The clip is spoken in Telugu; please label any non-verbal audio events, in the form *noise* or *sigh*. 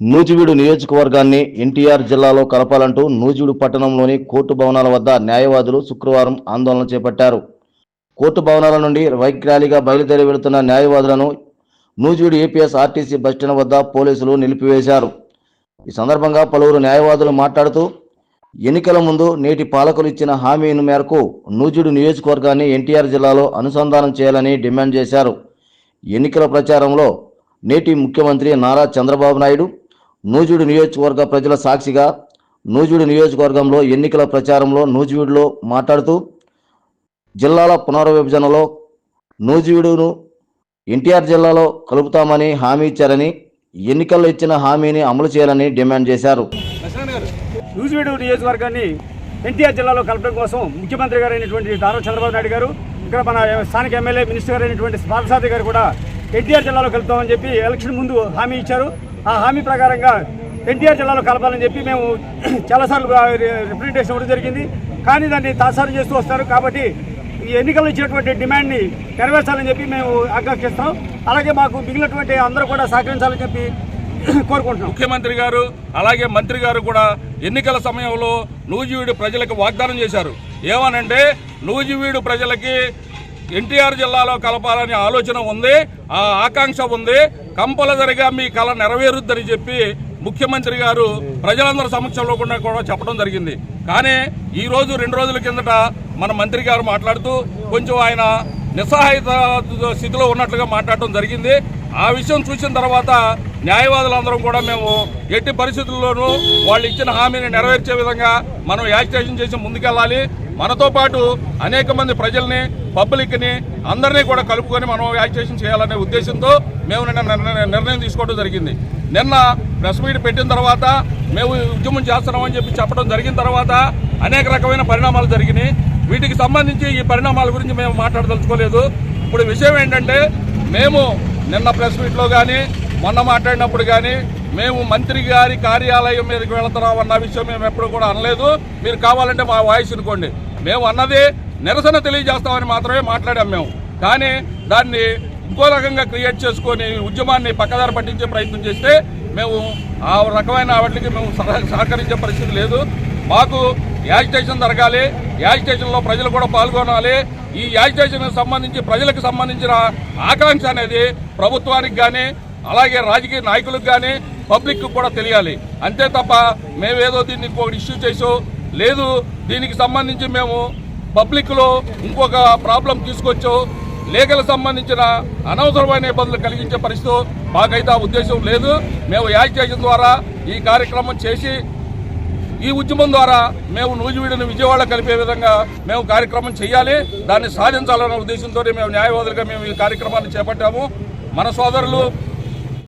నూజివీడు నియోజకవర్గాన్ని ఎన్టీఆర్ జిల్లాలో కలపాలంటూ నూజివీడు పట్టణంలోని కోర్టు భవనాల వద్ద న్యాయవాదులు శుక్రవారం ఆందోళన చేపట్టారు. కోర్టు భవనాల నుండి వైక్ ర్యాలీగా బయలుదేరి వెళుతున్న న్యాయవాదులను Nuzvid APS RTC bus stand వద్ద పోలీసులు నిలిపివేశారు. ఈ సందర్భంగా పలువురు న్యాయవాదులు మాట్లాడుతూ ఎన్నికల ముందు నేటి పాలకులు ఇచ్చిన హామీని మేరకు నూజివీడు నియోజకవర్గాన్ని ఎన్టీఆర్ జిల్లాలో అనుసంధానం చేయాలని డిమాండ్ చేశారు. ఎన్నికల ప్రచారంలో నేటి ముఖ్యమంత్రి నారా చంద్రబాబు నాయుడు నూజివీడు నియోజకవర్గ ప్రజల సాక్షిగా నూజివీడు నియోజకవర్గంలో ఎన్నికల ప్రచారంలో నూజివీడులో మాట్లాడుతూ జిల్లాల పునర్విభజనలో నూజివీడును ఎన్టీఆర్ జిల్లాలో కలుపుతామని హామీ ఇచ్చారని ఎన్నికల్లో ఇచ్చిన హామీని అమలు చేయాలని డిమాండ్ చేశారు. నూజివీడు నియోజకవర్గాన్ని ఎన్టీఆర్ జిల్లాలో కలపడం కోసం ముఖ్యమంత్రి గారు అయినటువంటి నారా చంద్రబాబు నాయుడు గారు ఇక్కడ మన స్థానిక ఎమ్మెల్యే మినిస్టర్ గారు అయినటువంటి పార్థసారథి గారు కూడా ఎన్టీఆర్ జిల్లాలో కలుపుతామని చెప్పి ఎలక్షన్ ముందు హామీ ఇచ్చారు. ఆ హామీ ప్రకారంగా ఎన్టీఆర్ జిల్లాలో కలపాలని చెప్పి మేము *clears throat* చాలాసార్లు రిప్రజెంటేషన్ ఇవ్వడం జరిగింది. కానీ దాన్ని తాసారం చేస్తూ వస్తారు. కాబట్టి ఈ ఎన్నికల్లో ఇచ్చినటువంటి డిమాండ్ని నెరవేర్చాలని చెప్పి మేము ఆకాంక్షిస్తాం అలాగే మాకు మిగిలినటువంటి అందరూ కూడా సహకరించాలని చెప్పి *clears throat* కోరుకుంటున్నాం. ముఖ్యమంత్రి గారు అలాగే మంత్రి గారు కూడా ఎన్నికల సమయంలో నూజివీడు ప్రజలకు వాగ్దానం చేశారు. ఏమనంటే నూజివీడు ప్రజలకి ఎన్టీఆర్ జిల్లాలో కలపాలనే ఆలోచన ఉంది ఆ ఆకాంక్ష ఉంది. కంపల్సరిగా మీ కళ నెరవేరుద్దని చెప్పి ముఖ్యమంత్రి గారు ప్రజలందరి సమక్షంలో కూడా కూడా చెప్పడం జరిగింది. కానీ ఈ రోజు రెండు రోజుల కిందట మన మంత్రి గారు మాట్లాడుతూ కొంచెం ఆయన నిస్సహాయత స్థితిలో ఉన్నట్లుగా మాట్లాడటం జరిగింది. ఆ విషయం చూసిన తర్వాత న్యాయవాదులందరం కూడా మేము ఎట్టి పరిస్థితుల్లోనూ వాళ్ళు ఇచ్చిన హామీని నెరవేర్చే విధంగా మనం యాజిటేషన్ చేసి ముందుకెళ్ళాలి. మనతో పాటు అనేక మంది ప్రజల్ని పబ్లిక్ని అందరినీ కూడా కలుపుకొని మనం యాజిటేషన్ చేయాలనే ఉద్దేశంతో మేము నిన్న నిర్ణ- నిర్ణయం తీసుకోవడం జరిగింది. నిన్న ప్రెస్ మీట్ పెట్టిన తర్వాత మేము ఉద్యమం చేస్తున్నామని చెప్పి చెప్పడం జరిగిన తర్వాత అనేక రకమైన పరిణామాలు జరిగినాయి. వీటికి సంబంధించి ఈ పరిణామాల గురించి మేము మాట్లాడదలుచుకోలేదు. ఇప్పుడు విషయం ఏంటంటే మేము నిన్న ప్రెస్ మీట్లో కానీ మొన్న మాట్లాడినప్పుడు కానీ మేము మంత్రి గారి కార్యాలయం మీదకి వెళుతున్నాం అన్న విషయం మేము ఎప్పుడు కూడా అనలేదు. మీరు కావాలంటే మా వాయిస్ అనుకోండి మేము అన్నది నిరసన తెలియజేస్తామని మాత్రమే మాట్లాడాం మేము. కానీ దాన్ని ఇంకో రకంగా క్రియేట్ చేసుకొని ఉద్యమాన్ని పక్కదారి పట్టించే ప్రయత్నం చేస్తే మేము ఆ రకమైన వాటికి మేము సహ- సహకరించే పరిస్థితి లేదు. మాకు యాజిటేషన్ జరగాలి. యాజిటేషన్లో ప్రజలు కూడా పాల్గొనాలి. ఈ యాజిటేషన్కి సంబంధించి ప్రజలకు సంబంధించిన ఆకాంక్ష అనేది ప్రభుత్వానికి కానీ అలాగే రాజకీయ నాయకులకు కానీ పబ్లిక్ కూడా తెలియాలి. అంతే తప్ప మేమేదో దీన్ని ఇంకొకటి ఇష్యూ చేసో లేదు దీనికి సంబంధించి మేము పబ్లిక్లో ఇంకొక ప్రాబ్లం తీసుకొచ్చో. లేఖలకు సంబంధించిన అనవసరమైన ఇబ్బందులు కలిగించే పరిస్థితి మాకైతే ఆ ఉద్దేశం లేదు. మేము యాజిటేషన్ ద్వారా ఈ కార్యక్రమం చేసి ఈ ఉద్యమం ద్వారా మేము నూజివీడును విజయవాడ కలిపే విధంగా మేము కార్యక్రమం చేయాలి. దాన్ని సాధించాలన్న ఉద్దేశంతో మేము న్యాయవాదులుగా మేము ఈ కార్యక్రమాన్ని చేపట్టాము. మన సోదరులు